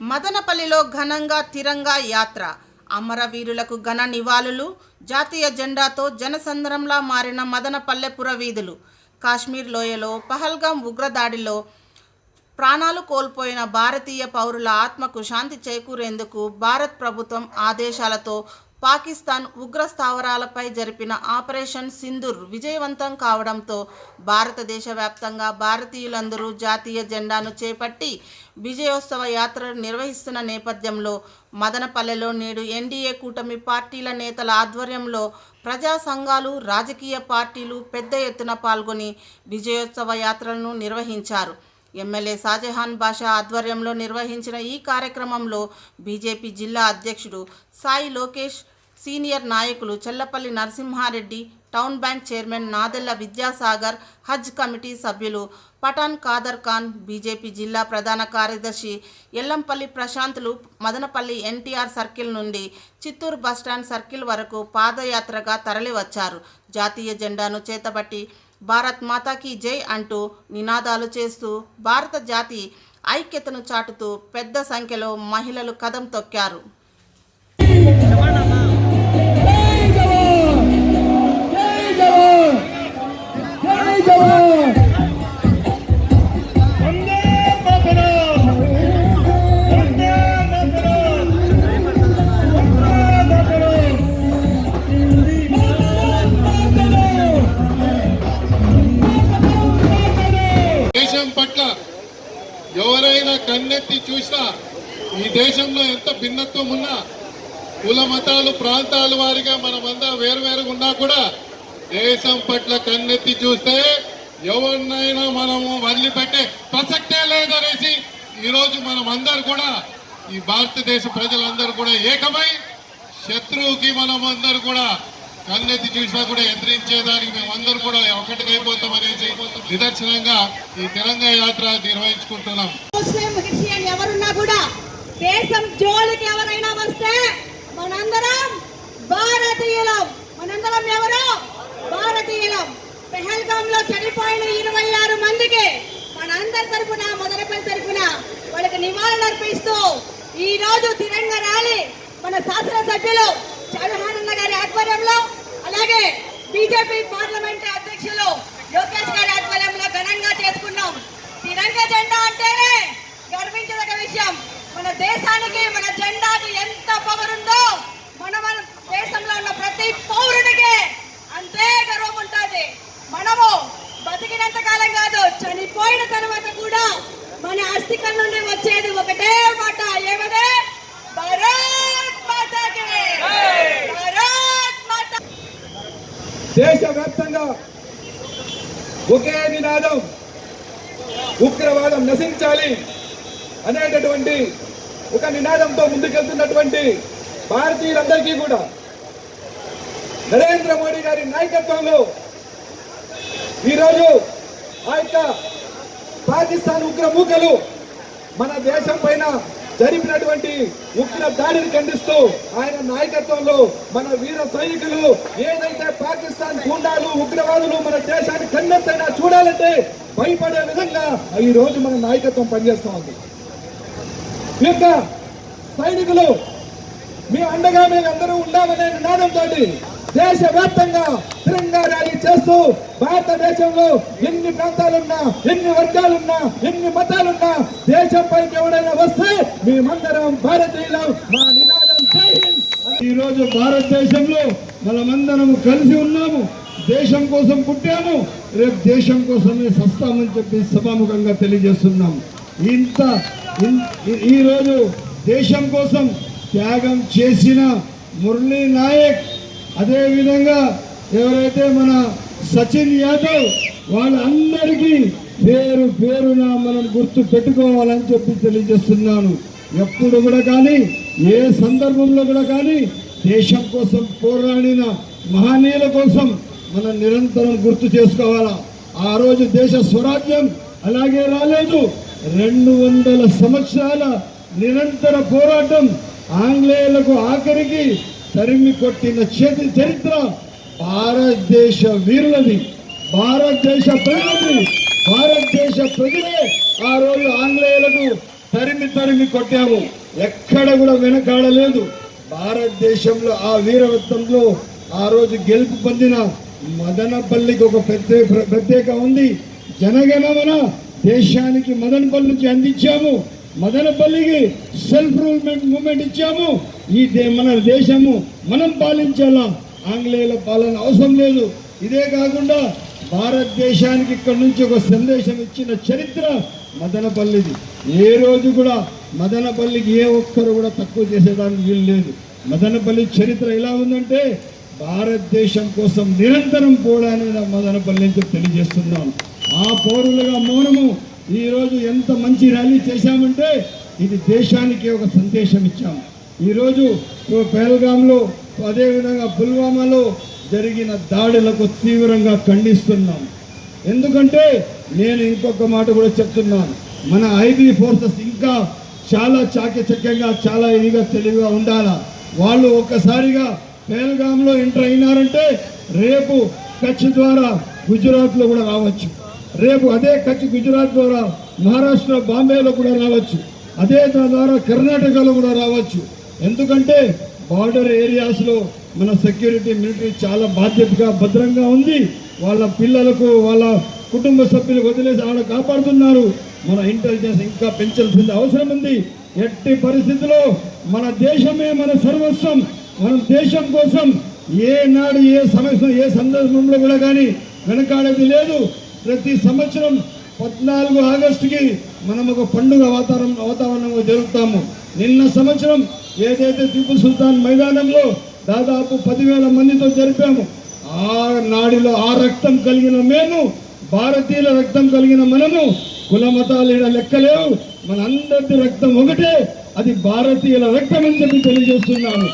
మదనపల్లిలో ఘనంగా తిరంగా యాత్ర. అమరవీరులకు ఘన నివాళులు జాతీయ జెండాతో జనసంద్రంలా మారిన మదనపల్లెపుర వీధులు కాశ్మీర్ లోయలో పహల్గాం ఉగ్రదాడిలో ప్రాణాలు కోల్పోయిన భారతీయ పౌరుల ఆత్మకు శాంతి చేకూరేందుకు భారత్ ప్రభుత్వం ఆదేశాలతో పాకిస్తాన్ ఉగ్ర స్థావరాలపై జరిపిన ఆపరేషన్ సింధూర్ విజయవంతం కావడంతో భారతదేశ వ్యాప్తంగా భారతీయులందరూ జాతీయ జెండాను చేపట్టి విజయోత్సవ యాత్ర నిర్వహిస్తున్న నేపథ్యంలో మదనపల్లెలో నేడు ఎన్డీఏ కూటమి పార్టీల నేతల ఆధ్వర్యంలో ప్రజా సంఘాలు రాజకీయ పార్టీలు పెద్ద ఎత్తున పాల్గొని విజయోత్సవ యాత్రలను నిర్వహించారు. ఎమ్మెల్యే షాజహాన్ బాషా ఆధ్వర్యంలో నిర్వహించిన ఈ కార్యక్రమంలో బీజేపీ జిల్లా అధ్యక్షుడు సాయి లోకేష్ సీనియర్ నాయకులు Chellapalli Narasimha Reddy town bank chairman Nadella Vidyasagar Haj committee సభ్యులు పఠాన్ ఖాదర్ ఖాన్ బీజేపీ జిల్లా ప్రధాన కార్యదర్శి ఎల్లంపల్లి ప్రశాంత్లు మదనపల్లి ఎన్టీఆర్ సర్కిల్ నుండి చిత్తూరు బస్టాండ్ సర్కిల్ వరకు పాదయాత్రగా తరలివచ్చారు. జాతీయ జెండాను చేతబట్టి భారత్ మాతాకి జై అంటూ నినాదాలు చేస్తూ భారత జాతి ఐక్యతను చాటుతూ పెద్ద సంఖ్యలో మహిళలు కదం తొక్కారు. ఈ దేశంలో ఎంత భిన్నత్వం ఉన్నా కుల మతాలు ప్రాంతాల వారిగా మనమంతా వేరువేరుగా ఉన్నా కూడా దేశం పట్ల కన్నెత్తి చూస్తే ఎవరినైనా మనము వదిలిపెట్టే ప్రసక్తే లేదనేసి ఈరోజు మనం అందరు కూడా ఈ భారతదేశ ప్రజలందరూ కూడా ఏకమై శత్రువుకి మనం అందరు కూడా కన్నెత్తి చూసినా కూడా ఎదిరించేదానికి మేమందరూ కూడా ఒకటికైపోతాం అనేసి నిదర్శనంగా ఈ తెలంగాణ యాత్ర నిర్వహించుకుంటున్నాం. ముస్లిం ఎవరున్నా కూడా దేశం జోలికి ఎవరైనా వస్తే మనందరం భారతీయులం. మనందరం ఎవరు? భారతీయులం. పెహల్గాం లో చనిపోయిన ఇరవై ఆరు మందికి మనందరి తరపున మొదలపల్లి తరఫున వాళ్ళకి నివాళులు అర్పిస్తూ ఈ రోజు తిరంగ ర్యాలీ మన శాసనసభ్యులు చౌహానన్న గారి ఆధ్వర్యంలో అలాగే బీజేపీ పార్లమెంట్ అధ్యక్షులు లోకేష్ గారి ఆధ్వర్యంలో ఘనంగా చేసుకున్నాం. తిరంగ జెండా అంటేనే గర్వించదగ్గ విషయం. మన దేశానికి మన జెండాకి ఎంత పవర్ ఉందో మన మన దేశంలో ఉన్న ప్రతి పౌరుడికి అంతే గర్వం ఉంటుంది మనము బతికినంత కాలం కాదు చనిపోయిన తర్వాత కూడా మన అస్థికల నుండి వచ్చేది ఒకటే మాట ఏమదే భారత్ మాతాకి భారత్ మాతా దేశవ్యాప్తంగా ఒకే నినాదం ఉగ్రవాదం నశించాలి అనేటటువంటి ఒక నినాదంతో ముందుకెళ్తున్నటువంటి భారతీయులందరికీ కూడా నరేంద్ర మోడీ గారి నాయకత్వంలో ఈరోజు ఆ యొక్క పాకిస్తాన్ ఉగ్ర మూకలు మన దేశం పైన జరిపినటువంటి ఉగ్ర దాడిని ఖండిస్తూ ఆయన నాయకత్వంలో మన వీర సైనికులు ఏదైతే పాకిస్తాన్ గుండాలు ఉగ్రవాదులు మన దేశాన్ని కన్నెత్తైనా చూడాలంటే భయపడే విధంగా ఈ రోజు మన నాయకత్వం పనిచేస్తూ ఉంది. ఈ యొక్క సైనికులు మీ అండగా మేము అందరూ ఉన్నామనే నినాదంతో దేశవ్యాప్తంగా తిరంగా ర్యాలీ చేస్తూ భారతదేశంలో ఎన్ని ప్రాంతాలున్నా ఎన్ని వర్గాలున్నా ఎన్ని మతాలున్నా దేశం పైకి ఎవడైనా వస్తే మేమందరం భారతీయులం. మా నినాదం జై హింద్. ఈ భారతదేశంలో మనమందరం కలిసి ఉన్నాము. దేశం కోసం పుట్టాము. రేపు దేశం కోసమే సస్తామని చెప్పి సభాముఖంగా తెలియజేస్తున్నాము ఇంత ఈరోజు దేశం కోసం త్యాగం చేసిన మురళీ నాయక్ అదేవిధంగా ఎవరైతే మన సచిన్ యాదవ్ వాళ్ళందరికీ పేరు పేరున మనం గుర్తు పెట్టుకోవాలని చెప్పి తెలియజేస్తున్నాను. ఎప్పుడు కూడా కానీ ఏ సందర్భంలో కూడా కానీ దేశం కోసం పోరాడిన మహనీయుల కోసం మనం నిరంతరం గుర్తు చేసుకోవాలా? ఆ రోజు దేశ స్వరాజ్యం అలాగే రాలేదు. రెండు వందల సంవత్సరాల నిరంతర పోరాటం ఆంగ్లేయులకు ఆఖరికి తరిమి కొట్టిన చేతి చరిత్ర భారతదేశ వీరులది. భారతదేశ ప్రజలది. భారతదేశ ప్రజలే ఆ రోజు ఆంగ్లేయులకు తరిమి తరిమి కొట్టాము ఎక్కడ కూడా వెనకాడలేదు. భారతదేశంలో ఆ వీరవత్వంలో ఆ రోజు గెలుపు పొందిన మదనపల్లికి ఒక ప్రత్యేక ప్రత్యేక ఉంది. జనగణమన దేశానికి మదనపల్లి నుంచి అందించాము. మదనపల్లికి సెల్ఫ్ రూల్మెంట్ మూమెంట్ ఇచ్చాము. ఈ మన దేశము మనం పాలించాలా? ఆంగ్లేయుల పాలన అవసరం లేదు. ఇదే కాకుండా భారతదేశానికి ఇక్కడ నుంచి ఒక సందేశం ఇచ్చిన చరిత్ర మదనపల్లిది ఏ రోజు కూడా మదనపల్లికి ఏ ఒక్కరు కూడా తక్కువ చేసేదానికి వీలు లేదు. మదనపల్లి చరిత్ర ఎలా ఉందంటే భారతదేశం కోసం నిరంతరం పోవడానికి మదనపల్లి అని తెలియజేస్తున్నాను ఆ పౌరులుగా మౌనము ఈరోజు ఎంత మంచి ర్యాలీ చేశామంటే ఇది దేశానికి ఒక సందేశం ఇచ్చాము ఈరోజు పేలగాంలో అదేవిధంగా పుల్వామాలో జరిగిన దాడులకు తీవ్రంగా ఖండిస్తున్నాం. ఎందుకంటే నేను ఇంకొక మాట కూడా చెప్తున్నాను. మన ఐబీ ఫోర్సెస్ ఇంకా చాలా చాకచక్యంగా చాలా ఇదిగా తెలివిగా ఉండాలా? వాళ్ళు ఒక్కసారిగా పేల్గాంలో ఎంటర్ అయినారంటే రేపు కచ్ ద్వారా గుజరాత్లో కూడా రావచ్చు. రేపు అదే కచ్ గుజరాత్ ద్వారా మహారాష్ట్ర బాంబేలో కూడా రావచ్చు. అదే ద్వారా కర్ణాటకలో కూడా రావచ్చు. ఎందుకంటే బార్డర్ ఏరియాస్లో మన సెక్యూరిటీ మిలిటరీ చాలా బాధ్యతగా భద్రంగా ఉంది. వాళ్ళ పిల్లలకు వాళ్ళ కుటుంబ సభ్యులు వదిలేసి ఆడ కాపాడుతున్నారు. మన ఇంటెలిజెన్స్ ఇంకా పెంచాల్సిన అవసరం ఉంది. ఎట్టి పరిస్థితిలో మన దేశమే మన సర్వస్వం. మన దేశం కోసం ఏనాడు ఏ సమస్య ఏ సందర్భంలో కూడా కానీ వెనకాడేది లేదు. ప్రతి సంవత్సరం పద్నాలుగు ఆగస్టుకి మనం ఒక పండుగ వాతావరణం వాతావరణంలో జరుపుతాము. నిన్న సంవత్సరం ఏదైతే టిప్పు సుల్తాన్ మైదానంలో దాదాపు పదివేల మందితో జరిపాము ఆ నాడిలో ఆ రక్తం కలిగిన మేము భారతీయుల రక్తం కలిగిన మనము కుల మతాలు ఈడ లెక్కలేవు. మన అందరి రక్తం ఒకటే అది భారతీయుల రక్తం అని చెప్పి తెలియజేస్తున్నాము.